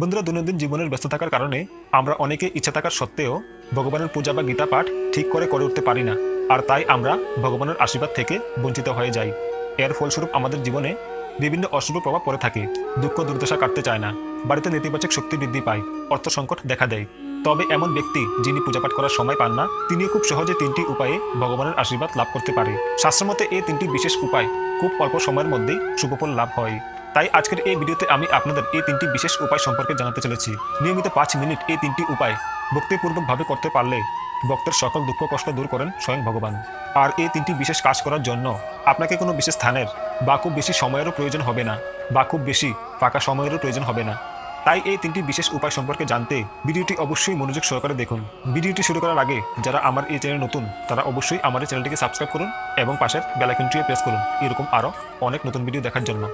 বন্ধুরা, দৈনন্দিন জীবনের ব্যস্ত থাকার কারণে আমরা অনেকে ইচ্ছা থাকার সত্ত্বেও ভগবানের পূজা বা গীতা পাঠ ঠিক করে করে উঠতে পারি না, আর তাই আমরা ভগবানের আশীর্বাদ থেকে বঞ্চিত হয়ে যাই। এর ফলস্বরূপ আমাদের জীবনে বিভিন্ন অশুভ প্রভাব পড়ে থাকে, দুঃখ, দুর্দশা কাটতে চায় না, বাড়িতে নেতিবাচক শক্তি বৃদ্ধি পায়, অর্থ সংকট দেখা দেয়। তবে এমন ব্যক্তি যিনি পূজাপাঠ করার সময় পান না, তিনিও খুব সহজে তিনটি উপায়ে ভগবানের আশীর্বাদ লাভ করতে পারে। শাস্ত্রমতে এই তিনটি বিশেষ উপায় খুব অল্প সময়ের মধ্যেই শুভফল লাভ হয়। তাই আজকের এই ভিডিওতে আমি আপনাদের এই তিনটি বিশেষ উপায় সম্পর্কে জানাতে চলেছি। নিয়মিত পাঁচ মিনিট এই তিনটি উপায় ভক্তিপূর্বকভাবে করতে পারলে ভক্তের সকল দুঃখ, কষ্ট দূর করেন স্বয়ং ভগবান। আর এই তিনটি বিশেষ কাজ করার জন্য আপনাকে কোনো বিশেষ স্থানের বা খুব বেশি সময়েরও প্রয়োজন হবে না বা খুব বেশি ফাঁকা সময়েরও প্রয়োজন হবে না। তাই এই তিনটি বিশেষ উপায় সম্পর্কে জানতে ভিডিওটি অবশ্যই মনোযোগ সহকারে দেখুন। ভিডিওটি শুরু করার আগে যারা আমার এই চ্যানেল নতুন, তারা অবশ্যই আমার এই চ্যানেলটিকে সাবস্ক্রাইব করুন এবং পাশের বেলাইকনটিও প্রেস করুন। এরকম আরও অনেক নতুন ভিডিও দেখার জন্য।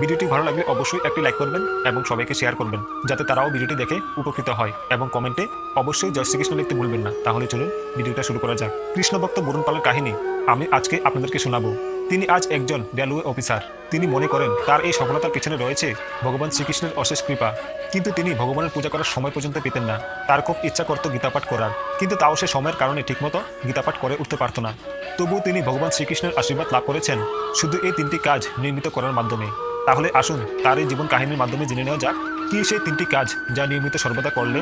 ভিডিওটি ভালো লাগলে অবশ্যই একটি লাইক করবেন এবং সবাইকে শেয়ার করবেন, যাতে তারাও ভিডিওটি দেখে উপকৃত হয় এবং কমেন্টে অবশ্যই জয় শ্রীকৃষ্ণ লিখতে ভুলবেন না। তাহলে চলুন ভিডিওটা শুরু করা যাক। কৃষ্ণভক্ত বরুণ পালের কাহিনী আমি আজকে আপনাদেরকে শোনাবো। তিনি আজ একজন রেলওয়ে অফিসার তিনি মনে করেন, তার এই সফলতার পিছনে রয়েছে ভগবান শ্রীকৃষ্ণের অশেষ কৃপা। কিন্তু তিনি ভগবানের পূজা করার সময় পর্যন্ত পেতেন না। তার খুব ইচ্ছা করত গীতাপাঠ করার। কিন্তু তাও সে সময়ের কারণে ঠিকমতো গীতাপাঠ করে উঠতে পারত না। তবুও তিনি ভগবান শ্রীকৃষ্ণের আশীর্বাদ লাভ করেছেন। শুধু এই তিনটি কাজ নির্মিত করার মাধ্যমে। তাহলে আসুন, তার এই জীবন কাহিনীর মাধ্যমে জেনে নেওয়া যাক, কি সেই তিনটি কাজ যা নিয়মিত সর্বদা করলে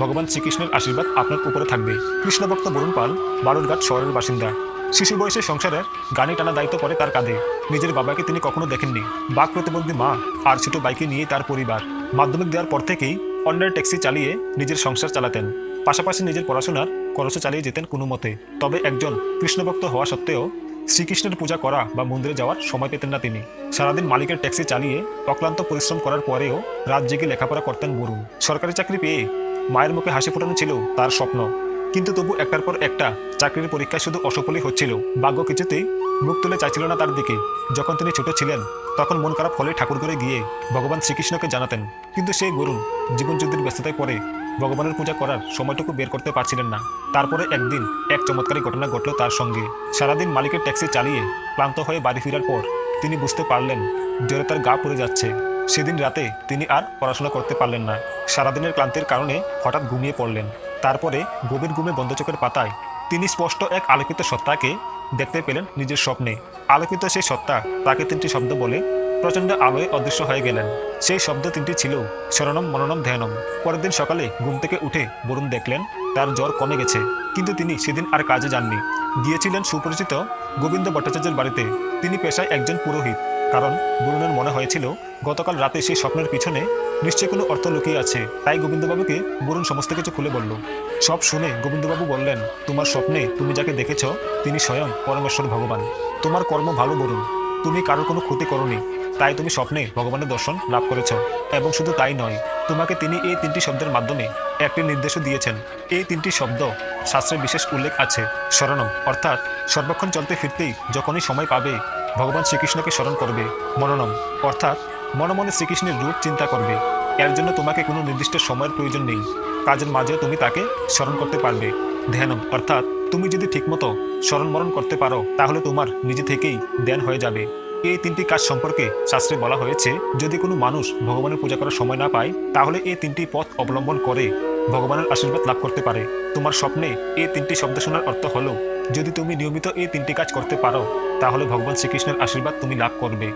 ভগবান শ্রীকৃষ্ণের আশীর্বাদ আপনার উপরে থাকবে। কৃষ্ণভক্ত বরুণ পাল বালুরঘাট শহরের বাসিন্দা। শিশু বয়সে সংসারের গানে টানা দায়িত্ব করে তার কাঁধে। নিজের বাবাকে তিনি কখনো দেখেননি। বাক প্রতিবন্ধী মা আর ছোট বাইকে নিয়ে তার পরিবার। মাধ্যমিক দেওয়ার পর থেকেই অন্যের ট্যাক্সি চালিয়ে নিজের সংসার চালাতেন। পাশাপাশি নিজের পড়াশোনার খরচে চালিয়ে যেতেন কোনো মতে তবে একজন কৃষ্ণভক্ত হওয়া সত্ত্বেও শ্রীকৃষ্ণের পূজা করা বা মন্দিরে যাওয়ার সময় পেতেন না তিনি। সারাদিন মালিকের ট্যাক্সি চালিয়ে অক্লান্ত পরিশ্রম করার পরেও রাত জেগে লেখাপড়া করতেন বরুণ। সরকারি চাকরি পেয়ে মায়ের মুখে হাসি ফোটানো ছিল তার স্বপ্ন। কিন্তু তবু একটার পর একটা চাকরির পরীক্ষায় শুধু অসফলই হচ্ছিল। ভাগ্য কিছুতেই মুখ তুলে চাইছিল না তার দিকে। যখন তিনি ছোট ছিলেন, তখন মন খারাপ হলে ঠাকুর করে গিয়ে ভগবান শ্রীকৃষ্ণকে জানাতেন। কিন্তু সেই বরুণ জীবনযুদ্ধের ব্যস্ততায় পড়ে ভগবানের পূজা করার সময়টুকু বের করতে পারছিলেন না। তারপরে একদিন এক চমৎকারী ঘটনা ঘটল তার সঙ্গে। সারাদিন মালিকের ট্যাক্সি চালিয়ে ক্লান্ত হয়ে বাড়ি ফেরার পর তিনি বুঝতে পারলেন জ্বরে তার গা পড়ে যাচ্ছে। সেদিন রাতে তিনি আর পড়াশোনা করতে পারলেন না। সারাদিনের ক্লান্তির কারণে হঠাৎ ঘুমিয়ে পড়লেন। তারপরে গভীর ঘুমে বন্ধ চোখের পাতায় তিনি স্পষ্ট এক আলোকিত সত্তাকে দেখতে পেলেন নিজের স্বপ্নে। আলোকিত সেই সত্তা তাকে তিনটি শব্দ বলে প্রচণ্ড আলোয় অদৃশ্য হয়ে গেলেন। সেই শব্দ তিনটি ছিল শরণম মননম, ধ্যানম। পরের দিন সকালে ঘুম থেকে উঠে বরুণ দেখলেন, তার জ্বর কমে গেছে। কিন্তু তিনি সেদিন আর কাজে যাননি। গিয়েছিলেন সুপরিচিত গোবিন্দ ভট্টাচার্যের বাড়িতে। তিনি পেশায় একজন পুরোহিত। কারণ বরুণের মনে হয়েছিল, গতকাল রাতে সেই স্বপ্নের পিছনে নিশ্চয়ই কোনো অর্থ লুকিয়ে আছে। তাই গোবিন্দবাবুকে বরুণ সমস্ত কিছু খুলে বলল। সব শুনে গোবিন্দবাবু বললেন, তোমার স্বপ্নে তুমি যাকে দেখেছ, তিনি স্বয়ং পরমেশ্বর ভগবান। তোমার কর্ম ভালো বরুণ। তুমি কারোর কোনো ক্ষতি করনি। তাই তুমি স্বপ্নে ভগবানের দর্শন লাভ করেছ, এবং শুধু তাই নয়, তোমাকে তিনি এই তিনটি শব্দের মাধ্যমে একটি নির্দেশও দিয়েছেন। এই তিনটি শব্দ শাস্ত্রে বিশেষ উল্লেখ আছে স্মরণম অর্থাৎ, সর্বক্ষণ চলতে ফিরতেই যখনই সময় পাবে, ভগবান শ্রীকৃষ্ণকে স্মরণ করবে মননম অর্থাৎ, মনে মনে শ্রীকৃষ্ণের রূপ চিন্তা করবে। এর জন্য তোমাকে কোনো নির্দিষ্ট সময়ের প্রয়োজন নেই। কাজের মাঝেও তুমি তাকে স্মরণ করতে পারবে। ধ্যানম। অর্থাৎ, তুমি যদি ঠিকমতো স্মরণ মরণ করতে পারো, তাহলে তোমার নিজে থেকেই ধ্যান হয়ে যাবে। এই তিনটি কাজ সম্পর্কে শাস্ত্রে বলা হয়েছে, যদি কোনো মানুষ ভগবানের পূজা করার সময় না পায়, তাহলে এই তিনটি পথ অবলম্বন করে ভগবানের আশীর্বাদ লাভ করতে পারে। তোমার স্বপ্নে এই তিনটি শব্দ শোনার অর্থ হলো, যদি তুমি নিয়মিত এই তিনটি কাজ করতে পারো, তাহলে ভগবান শ্রীকৃষ্ণের আশীর্বাদ তুমি লাভ করবে।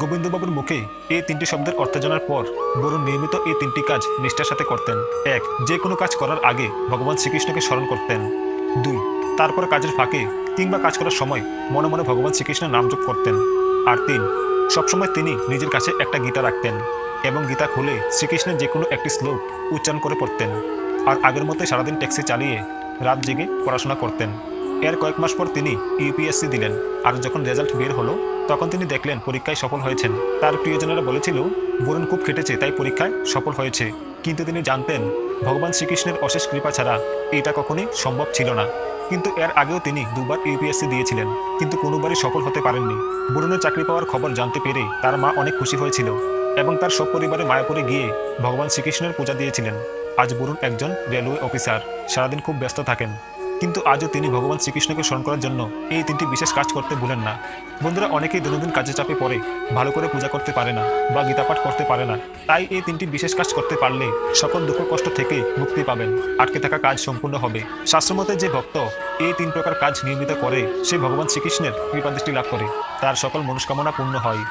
গোবিন্দবাবুর মুখে এই তিনটি শব্দের অর্থ জানার পর বরুণ নিয়মিত এই তিনটি কাজ নিষ্ঠার সাথে করতেন। এক, যে কোনো কাজ করার আগে ভগবান শ্রীকৃষ্ণকে স্মরণ করতেন। দুই, তারপর কাজের ফাঁকে কিংবা কাজ করার সময় মনে মনে ভগবান শ্রীকৃষ্ণের নাম যোগ করতেন। আর তিন। সবসময় তিনি নিজের কাছে একটা গীতা রাখতেন এবং গীতা খুলে শ্রীকৃষ্ণের যে কোনো একটি শ্লোক উচ্চারণ করে পড়তেন আর আগের মতো সারাদিন ট্যাক্সি চালিয়ে রাত জেগে পড়াশোনা করতেন। এর কয়েক মাস পর তিনি ইউপিএসসি দিলেন আর যখন রেজাল্ট বের হলো, তখন তিনি দেখলেন পরীক্ষায় সফল হয়েছেন। তার প্রিয়জনেরা বলেছিল বরুণ খুব খেটেছে, তাই পরীক্ষায় সফল হয়েছে। কিন্তু তিনি জানতেন ভগবান শ্রীকৃষ্ণের অশেষ কৃপা ছাড়া এটা কখনোই সম্ভব ছিল না। কিন্তু এর আগেও তিনি দুবার ইউপিএসসি দিয়েছিলেন, কিন্তু কোনোবারই সফল হতে পারেননি। বরুণের চাকরি পাওয়ার খবর জানতে পেরে তার মা অনেক খুশি হয়েছিল এবং তার সব পরিবারে মায়াপুরে গিয়ে ভগবান শ্রীকৃষ্ণের পূজা দিয়েছিলেন। আজ বরুণ একজন রেলওয়ে অফিসার, সারাদিন খুব ব্যস্ত থাকেন। কিন্তু আজও তিনি ভগবান শ্রীকৃষ্ণকে স্মরণ করার জন্য এই তিনটি বিশেষ কাজ করতে ভুলেন না। বন্ধুরা, অনেকেই দৈনন্দিন কাজে চাপে পড়ে, ভালো করে পূজা করতে পারে না বা গীতাপাঠ করতে পারে না। তাই এই তিনটি বিশেষ কাজ করতে পারলে সকল দুঃখ কষ্ট থেকে মুক্তি পাবেন। আটকে থাকা কাজ সম্পূর্ণ হবে। শাস্ত্রমতে যে ভক্ত এই তিন প্রকার কাজ নিয়মিত করে, সে ভগবান শ্রীকৃষ্ণের কৃপাদৃষ্টি লাভ করে। তার সকল মনস্কামনা পূর্ণ হয়।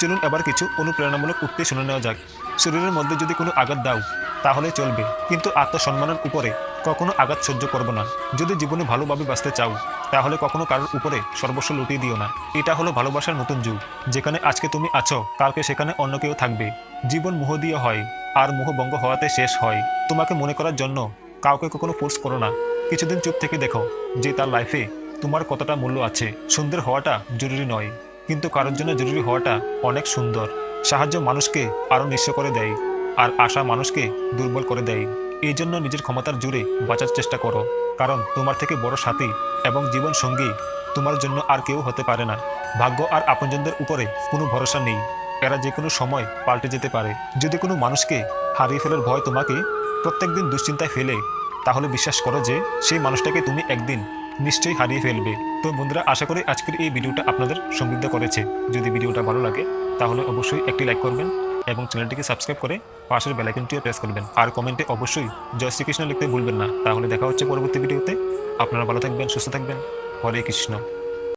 চলুন এবার কিছু অনুপ্রেরণামূলক উক্তি শুনে নেওয়া যাক। শরীরের মধ্যে যদি কোনো আঘাত দাও, তাহলে চলবে। কিন্তু আত্মসম্মানের উপরে কখনো আঘাত সহ্য করব না। যদি জীবনে ভালোভাবে বাঁচতে চাও, তাহলে কখনো কারোর উপরে সর্বস্ব লুটিয়ে দিও না। এটা হলো ভালোবাসার নতুন যুগ। যেখানে আজকে তুমি আছো, কালকে সেখানে অন্য কেউ থাকবে। জীবন মোহ দিয়ে হয়, আর মোহভঙ্গ হওয়াতে শেষ হয়। তোমাকে মনে করার জন্য কাউকে কখনো ফোর্স করো না। কিছুদিন চুপ থেকে দেখো যে তার লাইফে তোমার কতটা মূল্য আছে। সুন্দর হওয়াটা জরুরি নয়, কিন্তু কারোর জন্য জরুরি হওয়াটা অনেক সুন্দর। সাহায্য মানুষকে আরও নিঃস্ব করে দেয়, আর আশা মানুষকে দুর্বল করে দেয়। এই জন্য নিজের ক্ষমতার জুড়ে বাঁচার চেষ্টা করো। কারণ তোমার থেকে বড় সাথী এবং জীবন সঙ্গী তোমার জন্য আর কেউ হতে পারে না। ভাগ্য আর আপনজনদের উপরে কোনো ভরসা নেই। এরা যে কোনো সময় পাল্টে যেতে পারে। যদি কোনো মানুষকে হারিয়ে ফেলার ভয় তোমাকে প্রত্যেকদিন দুশ্চিন্তায় ফেলে, তাহলে বিশ্বাস করো যে সেই মানুষটাকে তুমি একদিন নিশ্চয়ই হারিয়ে ফেলবে। তো বন্ধুরা, আশা করি আজকের এই ভিডিওটা আপনাদের সমৃদ্ধ করেছে। যদি ভিডিওটা ভালো লাগে, তাহলে অবশ্যই একটি লাইক করবেন। এবং চ্যানেলটিকে সাবস্ক্রাইব করে পাশের বেলাইকনটিও প্রেস করবেন। আর কমেন্টে অবশ্যই জয় শ্রীকৃষ্ণ লিখতে ভুলবেন না। তাহলে দেখা হচ্ছে পরবর্তী ভিডিওতে আপনারা ভালো থাকবেন, সুস্থ থাকবেন। হরে কৃষ্ণ।